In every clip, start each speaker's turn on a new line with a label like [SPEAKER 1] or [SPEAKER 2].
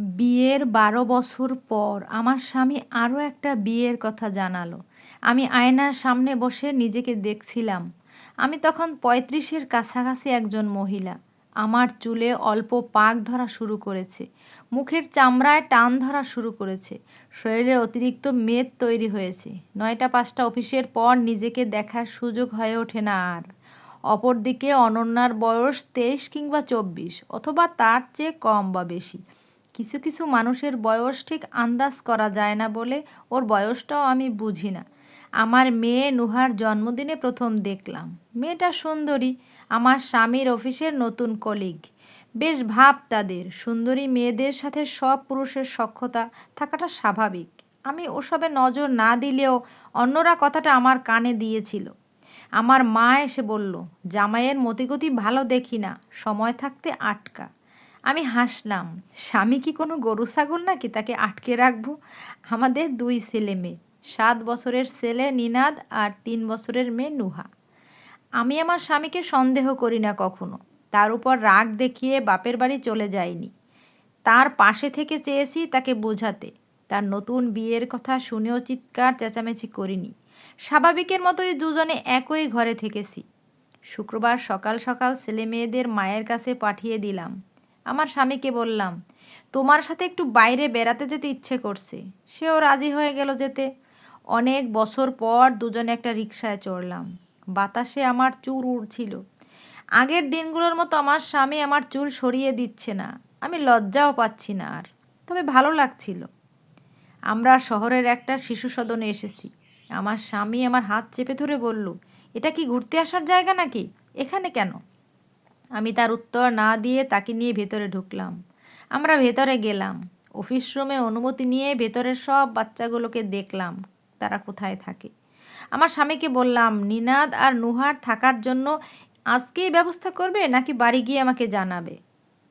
[SPEAKER 1] বিয়ের বারো বছর পর আমার স্বামী আরও একটা বিয়ের কথা জানালো। আমি আয়নার সামনে বসে নিজেকে দেখছিলাম। আমি তখন পঁয়ত্রিশের কাছাকাছি একজন মহিলা। আমার চুলে অল্প পাক ধরা শুরু করেছে। মুখের চামড়ায় টান ধরা শুরু করেছে। শরীরে অতিরিক্ত মেদ তৈরি হয়েছে। নয়টা পাঁচটা অফিসের পর নিজেকে দেখার সুযোগ হয়ে ওঠে না আর। অপরদিকে অনন্যার বয়স তেইশ কিংবা চব্বিশ, অথবা তার চেয়ে কম বা বেশি। কিছু কিছু মানুষের বয়স ঠিক আন্দাজ করা যায় না বলে ওর বয়সটাও আমি বুঝি না। আমার মেয়ে নুহার জন্মদিনে প্রথম দেখলাম। মেয়েটা সুন্দরী, আমার স্বামীর অফিসের নতুন কলিগ বেশ ভাব তাদের। সুন্দরী মেয়েদের সাথে সব পুরুষের সক্ষতা থাকাটা স্বাভাবিক। আমি ওসবে নজর না দিলেও অন্যরা কথাটা আমার কানে দিয়েছিল। আমার মা এসে বলল, জামাইয়ের মতিগতি ভালো দেখি না, সময় থাকতে আটকা। আমি হাসলাম, স্বামী কি কোনো গরু ছাগল নাকি? তাকে আটকে রাখব? আমাদের দুই ছেলে মেয়ে, সাত বছরের ছেলে নিনাদ আর তিন বছরের মেয়ে নুহা। আমি আমার স্বামীকে সন্দেহ করি না কখনো। তার উপর রাগ দেখিয়ে বাপের বাড়ি চলে যাইনি। তার পাশে থেকে চেয়েছি তাকে বোঝাতে। তার নতুন বিয়ের কথা শুনেও চিৎকার চেঁচামেচি করিনি। স্বাভাবিকের মতোই দুজনে একই ঘরে থেকেছি। শুক্রবার সকাল সকাল ছেলে মেয়েদের মায়ের কাছে পাঠিয়ে দিলাম। আমার স্বামীকে বললাম, তোমার সাথে একটু বাইরে বেড়াতে যেতে ইচ্ছে করছে। সেও রাজি হয়ে গেল যেতে। অনেক বছর পর দুজনে একটা রিক্সায় চড়লাম। বাতাসে আমার চুল উড়ছিল। আগের দিনগুলোর মতো আমার স্বামী আমার চুল সরিয়ে দিচ্ছে না। আমি লজ্জাও পাচ্ছি না আর, তবে ভালো লাগছিল। আমরা শহরের একটা শিশু সদনে এসেছি। আমার স্বামী আমার হাত চেপে ধরে বলল, এটা কি ঘুরতে আসার জায়গা নাকি? এখানে কেন? আমি তার উত্তর না দিয়ে তাকে নিয়ে ভেতরে ঢুকলাম। আমরা ভেতরে গেলাম। অফিস রুমে অনুমতি নিয়ে ভেতরের সব বাচ্চাগুলোকে দেখলাম, তারা কোথায় থাকে। আমার স্বামীকে বললাম, নিনাদ আর নুহার থাকার জন্য আজকেই ব্যবস্থা করবে নাকি বাড়ি গিয়ে আমাকে জানাবে?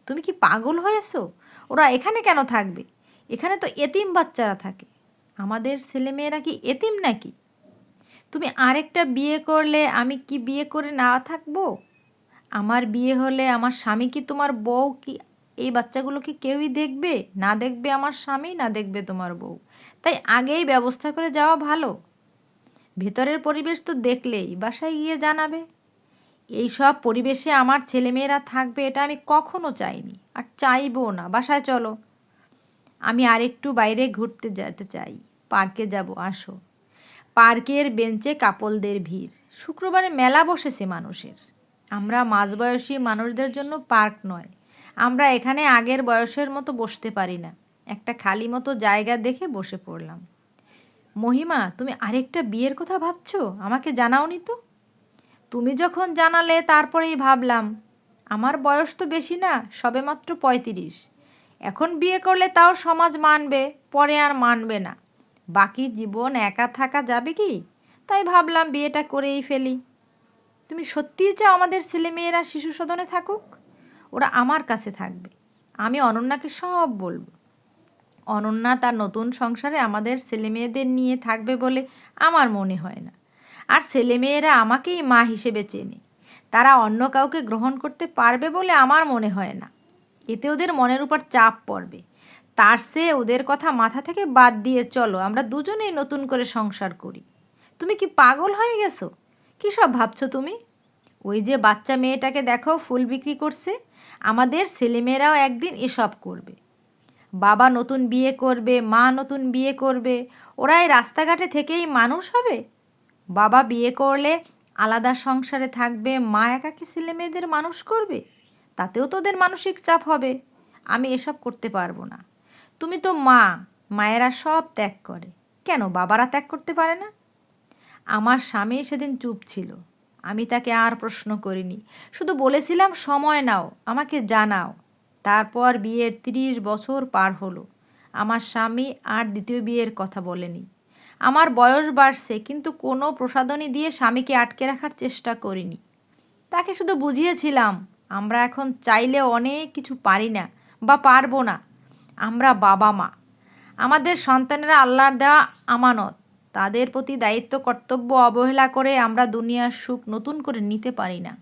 [SPEAKER 1] তুমি কি পাগল হয়েছো? ওরা এখানে কেন থাকবে? এখানে তো এতিম বাচ্চারা থাকে। আমাদের ছেলেমেয়েরা কি এতিম নাকি? তুমি আরেকটা বিয়ে করলে আমি কি বিয়ে করে না থাকব? আমার বিয়ে হলে আমার স্বামী কি তোমার বউ কি? এই বাচ্চাগুলোকে কেউই দেখবে? না দেখবে আমার স্বামী, না দেখবে তোমার বউ। তাই আগেই ব্যবস্থা করে যাওয়া ভালো। ভেতরের পরিবেশ তো দেখলেই, বাসায় গিয়ে জানাবে। এই সব পরিবেশে আমার ছেলেমেয়েরা থাকবে এটা আমি কখনো চাইনি, আর চাইব না। বাসায় চলো। আমি আরেকটু বাইরে ঘুরতে যেতে চাই। পার্কে যাব, আসো। পার্কের বেঞ্চে কাপলদের ভিড়। শুক্রবারে মেলা বসেছে মানুষের। আমরা মাঝবয়সী মানুষদের জন্য পার্ক নয়। আমরা এখানে আগের বয়সের মতো বসতে পারি না। একটা খালি মতো জায়গা দেখে বসে পড়লাম। মহিমা, তুমি আরেকটা বিয়ের কথা ভাবছ? আমাকে জানাওনি তো। তুমি যখন জানালে, তারপরেই ভাবলাম, আমার বয়স তো বেশি না সবে মাত্র পঁয়ত্রিশ। এখন বিয়ে করলে তাও সমাজ মানবে, পরে আর মানবে না। বাকি জীবন একা থাকা যাবে কি? তাই ভাবলাম বিয়েটা করেই ফেলি। তুমি সত্যিই চাও আমাদের ছেলেমেয়েরা শিশু সদনে থাকুক? ওরা আমার কাছে থাকবে। আমি অনন্যাকে সব বলব। অনন্যা তার নতুন সংসারে আমাদের ছেলেমেয়েদের নিয়ে থাকবে বলে আমার মনে হয় না। আর ছেলেমেয়েরা আমাকেই মা হিসেবে চেনে। তারা অন্য কাউকে গ্রহণ করতে পারবে বলে আমার মনে হয় না। এতে ওদের মনের উপর চাপ পড়বে। তার সে ওদের কথা মাথা থেকে বাদ দিয়ে চলো, আমরা দুজনেই নতুন করে সংসার করি। তুমি কি পাগল হয়ে গেছো? কী সব ভাবছ তুমি? ওই যে বাচ্চা মেয়েটাকে দেখো ফুল বিক্রি করছে, আমাদের ছেলেমেয়েরাও একদিন এসব করবে। বাবা নতুন বিয়ে করবে, মা নতুন বিয়ে করবে, ওরা এই রাস্তাঘাটে থেকেই মানুষ হবে? বাবা বিয়ে করলে আলাদা সংসারে থাকবে, মা একাকি ছেলে মেয়েদের মানুষ করবে? তাতেও তোদের মানসিক চাপ হবে। আমি এসব করতে পারব না। তুমি তো মা, মায়েরা সব ত্যাগ করে। কেন বাবারা ত্যাগ করতে পারে না? আমার স্বামী সেদিন চুপ ছিল। আমি তাকে আর প্রশ্ন করিনি। শুধু বলেছিলাম, সময় নাও, আমাকে জানাও। তারপর বিয়ের তিরিশ বছর পার হলো। আমার স্বামী আর দ্বিতীয় বিয়ের কথা বলেনি। আমার বয়স বাড়ছে, কিন্তু কোনো প্রসাধনী দিয়ে স্বামীকে আটকে রাখার চেষ্টা করিনি। তাকে শুধু বুঝিয়েছিলাম, আমরা এখন চাইলে অনেক কিছু পারি না বা পারব না। আমরা বাবা মা আমাদের সন্তানেরা আল্লাহর দেওয়া আমানত। তাদের প্রতি দায়িত্ব কর্তব্য অবহেলা করে আমরা দুনিয়ার সুখ নতুন করে নিতে পারি না।